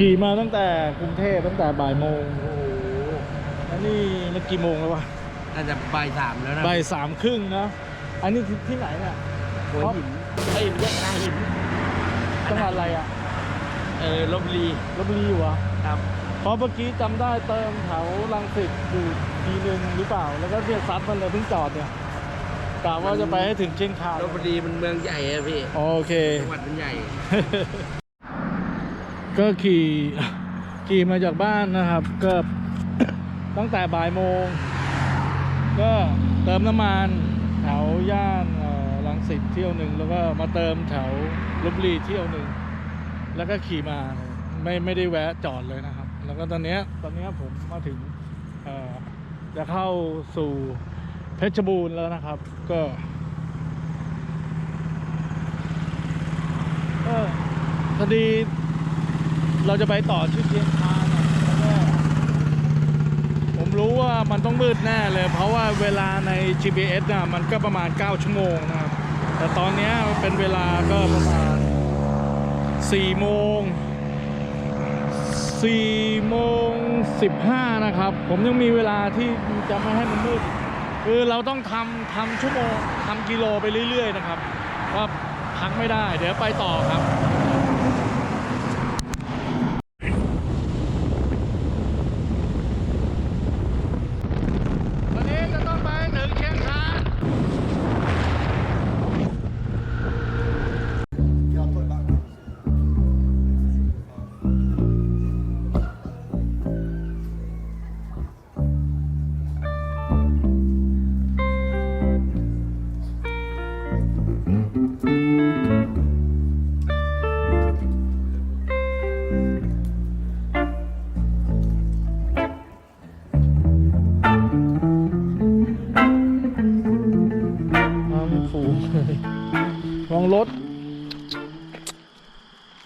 ขี่มาตั้งแต่กรุงเทพตั้งแต่บ่ายโมงโอ้โหแล้วนี่มันกี่โมงแล้ววะน่าจะบ่ายสามแล้วนะบ่ายสามครึ่งนะ อันนี้ที่ที่ไหนเนี่ยหัวหินไอ้ยไม่ใช่นาหินจังหวัดอะไรอะเออลบบุรีลบบุรีอยู่เหรอครับเพราะเมื่อกี้จำได้เติมแถวรังสิตอยู่ทีนึงหรือเปล่า แล้วก็เรียกซัดมันเลยเพิ่งจอดเนี่ยกะว่าจะไปให้ถึงเชียงคานลบบุรีมันเมืองใหญ่อะพี่โอเค จังหวัดมันใหญ่ ก็ขี่ขี่มาจากบ้านนะครับ ก็ตั้งแต่บ่ายโมง ก็เติมน้ำมันแถวย่านเอ่อรังสิตเที่ยวหนึ่งแล้วก็มาเติมแถวลบบุรีเที่ยวหนึ่งแล้วก็ขี่มาไม่ไม่ได้แวะจอดเลยนะครับ แล้วก็ตอนนี้ตอนนี้ผมมาถึงจะเข้าสู่เพชรบูรณ์แล้วนะครับ ก็พอดี เราจะไปต่อที่เชียงคานอะแล้วก็ผมรู้ว่ามันต้องมืดแน่เลย เพราะว่าเวลาใน GPS น่ะมันก็ประมาณ 9 ชั่วโมงนะครับ แต่ตอนนี้เป็นเวลาก็ประมาณ4โมง4โมง15 นะครับ ผมยังมีเวลาที่จะไม่ให้มันมืดคือเราต้องทำทำชั่วโมงทำกิโลไปเรื่อย ๆ นะครับ ว่าพักไม่ได้ เดี๋ยวไปต่อครับ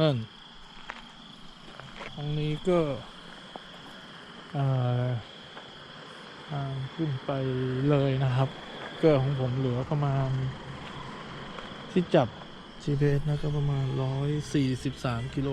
นั่นตรงนี้ก็ทางขึ้นไปเลยนะครับเกิดของผมเหลือประมาณ ที่จับ GPS นะก็ประมาณ 143 กิโล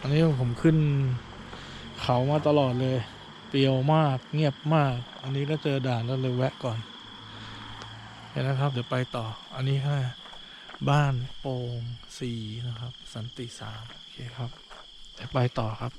อันนี้ผมขึ้นเขามาตลอดเลย เปรียวมากเงียบมาก อันนี้ก็เจอด่านแล้วเลยแวะก่อนเห็นนะครับ เดี๋ยวไปต่อ อันนี้ค่ะ บ้านโป่งสีนะครับ สันติสามโอเคครับเดี๋ยวไปต่อครับ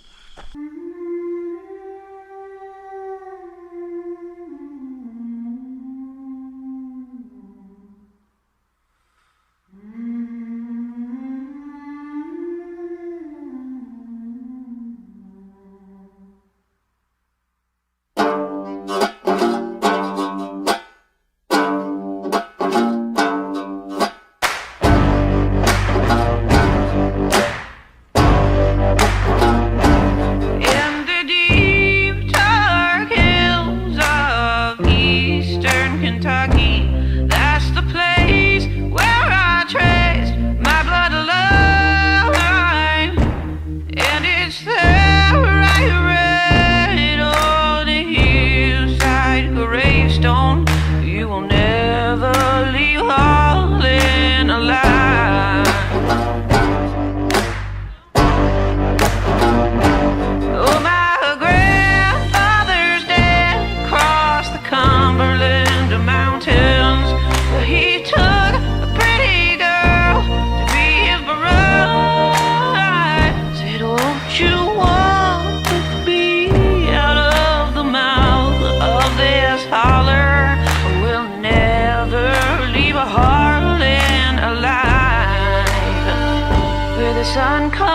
sun comes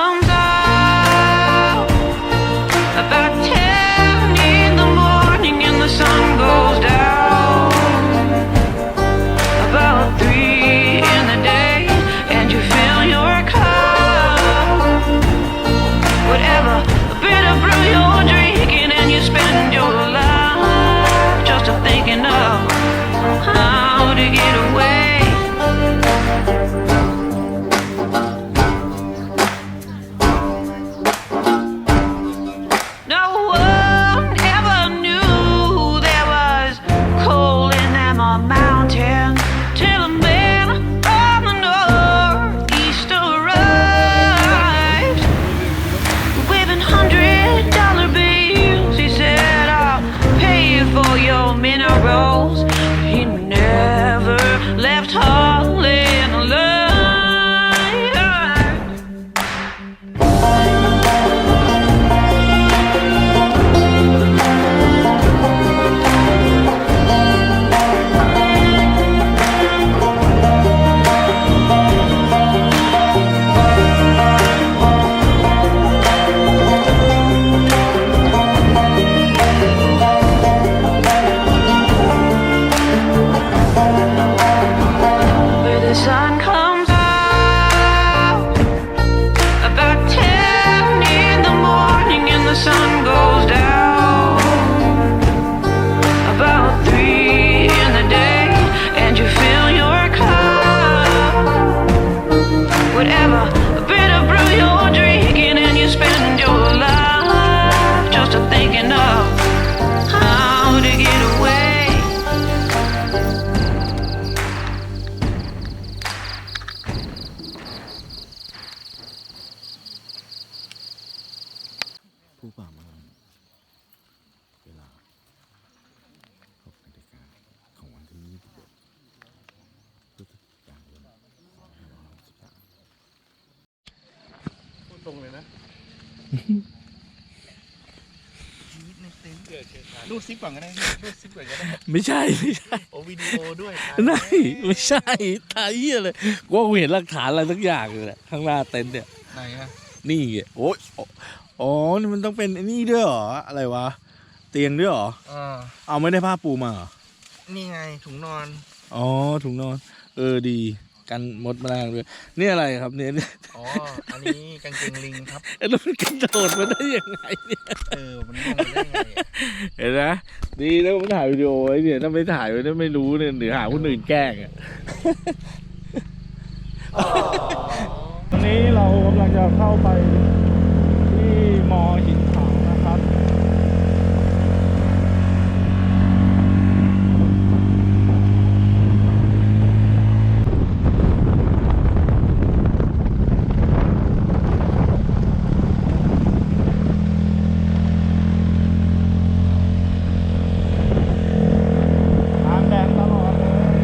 รูดซิปก่อนก็ได้รูดซิปก่อนก็ได้ไม่ใช่ไม่ใช่โอ้วิดีโอด้วยไม่ไม่ใช่ตายเหี้ยเลยกูว่ากูเห็นหลักฐานอะไรสักอย่างเลยแหละข้างหน้าเต็นท์เนี่ยไหนอะนี่ไงโอ้ยอ๋อนี่มันต้องเป็นไอ้นี่ด้วยเหรออะไรวะเตียงด้วยเหรออ่าเอาไม่ได้ผ้าปูมาเหรอนี่ไงถุงนอน อ๋อถุงนอน เออดี กันมดแมลงด้วยนี่อะไรครับเนี่ยอ๋อ อันนี้กางเกงลิงครับเอ้ยแล้วมันกระโดดมาได้ยังไงเนี่ยเออมันล่วงมาได้ไงอะเห็นไหมดีแล้วผมถ่ายวิดีโอไว้เนี่ยถ้าไม่ถ่ายไว้เนี่ยไม่รู้เนี่ยเดี๋ยวหาคนอื่นแกล้งอะตอนนี้เรากำลังจะเข้าไปที่มอหินขาวนะครับ ทางแดงตลอดเลย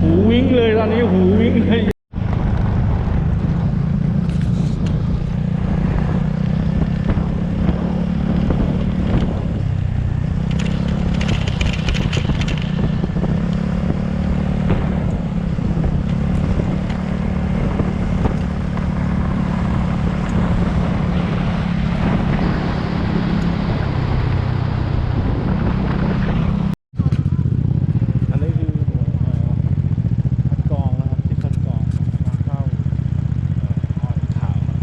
หู วิ่งเลยตอนนี้หูวิ่งเลย อันนี้คือหัวเอ่อคัดกรองนะครับที่คัดกรองมาเข้าเอ่อออยขาวนะ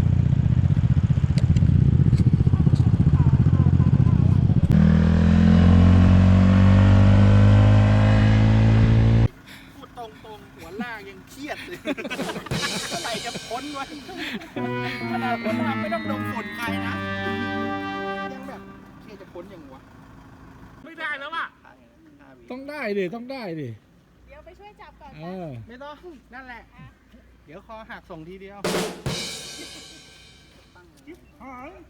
พูดตรงๆ หัวล่างยังเครียดเลย เมื่อไหร่จะพ้นวะ ขนาดหัวล่างไม่ต้องดมฝนใครนะ ยังแบบเครียดจะพ้นยังวะไม่ได้แล้วอะต้องได้ดิต้องได้ดิเดี๋ยวไปช่วยจับก่อนเออไม่ต้อง นั่นแหละ เดี๋ยวคอหักส่งทีเดียวเอาเลย